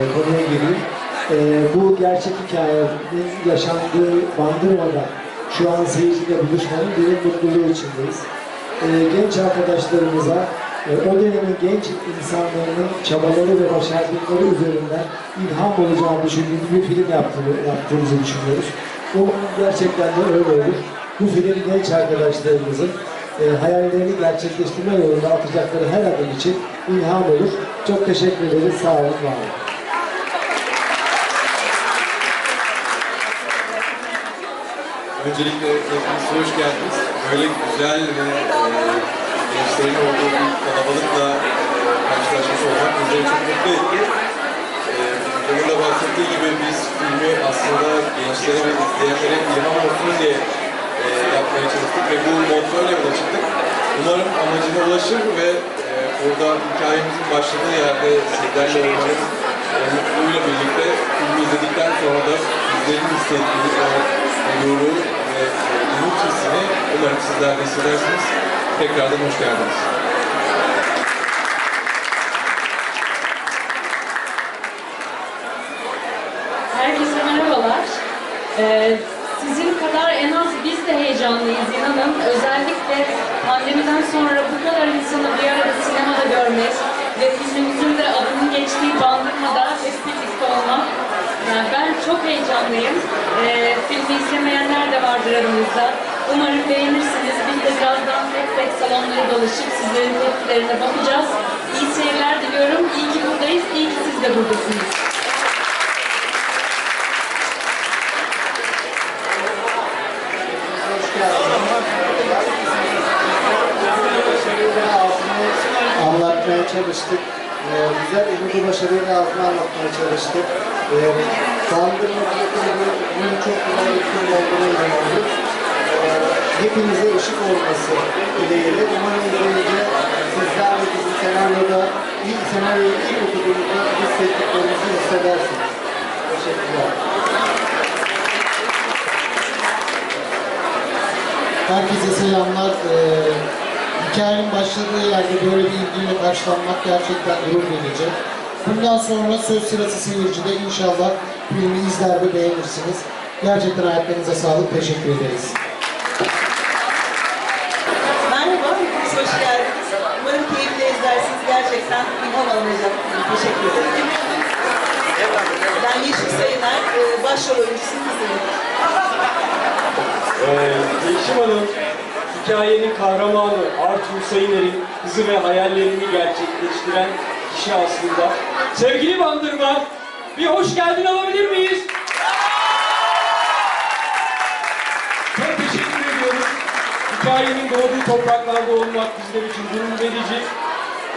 Konuya gireyim. Ee, bu gerçek hikayenin yaşandığı Bandırma'da şu an seyirciyle buluşmanın bir mutluluğu içindeyiz. Ee, genç arkadaşlarımıza e, o dönemin genç insanlarının çabaları ve başardıkları üzerinden ilham olacağını düşündüğümüz bir film yaptığımızı düşünüyoruz. Umarım gerçekten de öyle olur. Bu film genç arkadaşlarımızın e, hayallerini gerçekleştirme yolunda atacakları her adım için ilham olur. Çok teşekkür ederiz. Sağ olun, var olun. Öncelikle hepiniz hoş geldiniz. Böyle güzel ve e, gençlerin olduğu bir kalabalıkla karşılaşmış olmak bizleri çok mutlu etti. E, Bunun da bahsettiği gibi biz filmi aslında gençlere ve izleyenlere ilham olsun diye e, yapmaya çalıştık ve bu mottoyla yola çıktık. Umarım amacına ulaşır ve e, orada hikayemizin başladığı yerde sizlerle olmanın e, mutluluğuyla birlikte filmi izledikten sonra da bizlerin hissettiği o onuru ve umut hissini umarım sizler de hissedersiniz. Tekrardan hoş geldiniz. Herkese merhabalar. Ee, sizin kadar en az biz de heyecanlıyız inanın. Özellikle pandemiden sonra bu kadar insanı bir arada sinemada görmek ve filmimizin de adının geçtiği bandırmada hep birlikte olmak. Yani ben çok heyecanlıyım. Ee, filmi izlemeyenler de vardır aramızda. Umarım beğenirsiniz. Biz de birazdan tek tek salonları dolaşıp sizlerin tepkilerine bakacağız. İyi seyirler diliyorum. İyi ki buradayız. İyi ki siz de buradasınız. Anlatmaya çalıştık. Ee, güzel umudu başarıyla ağzını anlatmaya çalıştık. Bu, bunun çok güzel bir film olduğunu inanıyoruz. Ee, hepinize ışık olması dileğiyle. Umarım izleyince sizler de bizim senaryoda, ilk senaryoyu ilk okuduğunuzda hissettiklerinizi hissedersiniz. Teşekkürler. Herkese selamlar. Ee, hikayenin başladığı yerde böyle bir ilgiyle karşılanmak gerçekten gurur verici. Bundan sonra söz sırası seyircide inşallah filmi izler ve beğenirsiniz. Gerçekten hayatlarınıza sağlık. Teşekkür ederiz. Merhaba, hepiniz hoş geldiniz. Umarım keyifle izlersiniz. Gerçekten ilham alınacak. Teşekkür ederim. Ben Yeşil Sayıner, başrol oyuncusu kızıyım. Ee, Yeşim Hanım, hikayenin kahramanı Arthur Sayıner'in kızı ve hayallerini gerçekleştiren kişi aslında. Sevgili Bandırma, bir hoş geldin alabilir miyiz? Çok teşekkür ediyoruz. Hikayenin doğduğu topraklarda olmak bizler için gurur verici.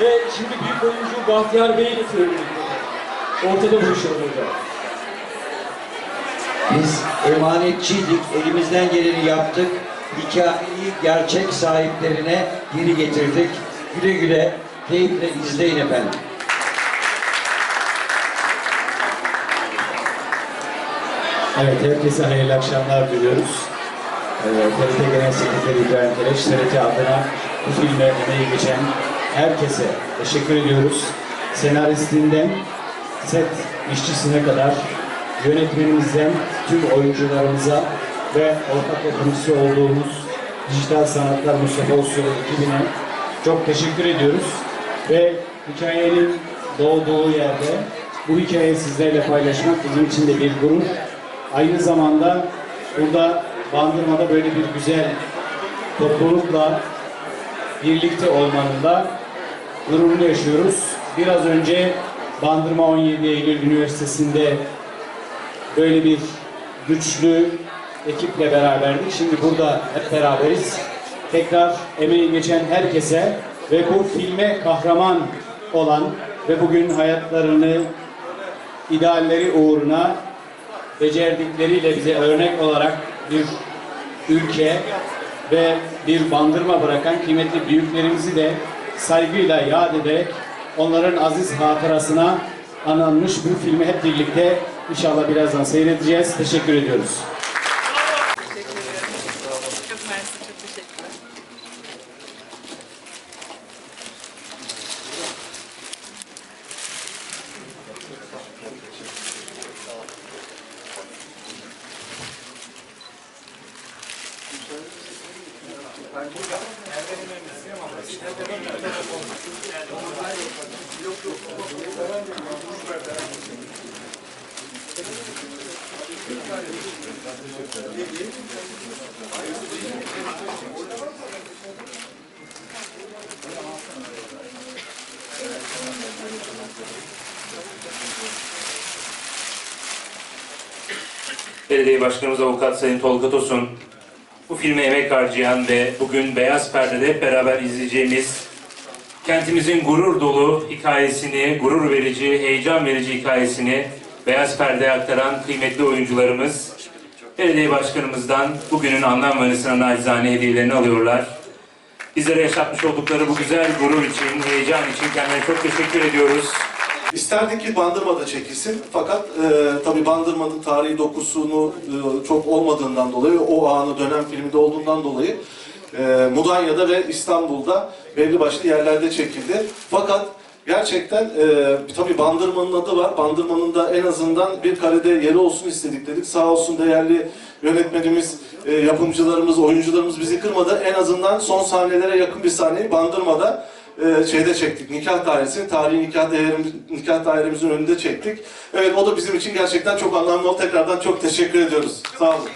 Ve şimdi büyük oyuncu Bahtiyar Bey'i getiriyorum. Ortada buluşalım hocam. Biz emanetçiydik, elimizden geleni yaptık. Hikayeyi gerçek sahiplerine geri getirdik. Güle güle, keyifle izleyin efendim. Evet, herkese hayırlı akşamlar diliyoruz. Ee, TRT Genel Sekreteri İbrahim Keleş, TRT adına bu filme emeği geçen herkese teşekkür ediyoruz. Senaristinden set işçisine kadar yönetmenimizden tüm oyuncularımıza ve ortak yapımcısı olduğumuz Dijital Sanatlar Mustafa Usul ekibine çok teşekkür ediyoruz. Ve hikayenin doğduğu yerde bu hikayeyi sizlerle paylaşmak bizim için de bir gurur. Aynı zamanda burada Bandırma'da böyle bir güzel toplulukla birlikte olmanın da gururunu yaşıyoruz. Biraz önce Bandırma 17 Eylül Üniversitesi'nde böyle bir güçlü ekiple beraberdik. Şimdi burada hep beraberiz. Tekrar emeği geçen herkese ve bu filme kahraman olan ve bugün hayatlarını idealleri uğruna becerdikleriyle bize örnek olarak bir ülke ve bir bandırma bırakan kıymetli büyüklerimizi de saygıyla yad ederek onların aziz hatırasına anılmış bu filmi hep birlikte inşallah birazdan seyredeceğiz. Teşekkür ediyoruz. Belediye Başkanımız Avukat Sayın Tolga Tosun, bu filme emek harcayan ve bugün Beyaz Perde'de hep beraber izleyeceğimiz kentimizin gurur dolu hikayesini, gurur verici, heyecan verici hikayesini Beyaz Perde'ye aktaran kıymetli oyuncularımız, belediye başkanımızdan bugünün anlam ve anısına nacizane hediyelerini alıyorlar. Bizlere yaşatmış oldukları bu güzel gurur için, heyecan için kendilerine çok teşekkür ediyoruz. İsterdik ki Bandırma'da çekilsin fakat e, tabii Bandırma'nın tarihi dokusunu e, çok olmadığından dolayı, o anı dönem filminde olduğundan dolayı e, Mudanya'da ve İstanbul'da belli başlı yerlerde çekildi. Fakat gerçekten e, tabii Bandırma'nın adı var. Bandırma'nın da en azından bir karede yeri olsun istedik dedik. Sağ olsun değerli yönetmenimiz, e, yapımcılarımız, oyuncularımız bizi kırmadı. En azından son sahnelere yakın bir sahneyi Bandırma'da e, şeyde çektik. Nikah dairesini, tarihi nikah, dairemiz, nikah dairemizin önünde çektik. Evet o da bizim için gerçekten çok anlamlı. Tekrardan çok teşekkür ediyoruz. Sağ olun.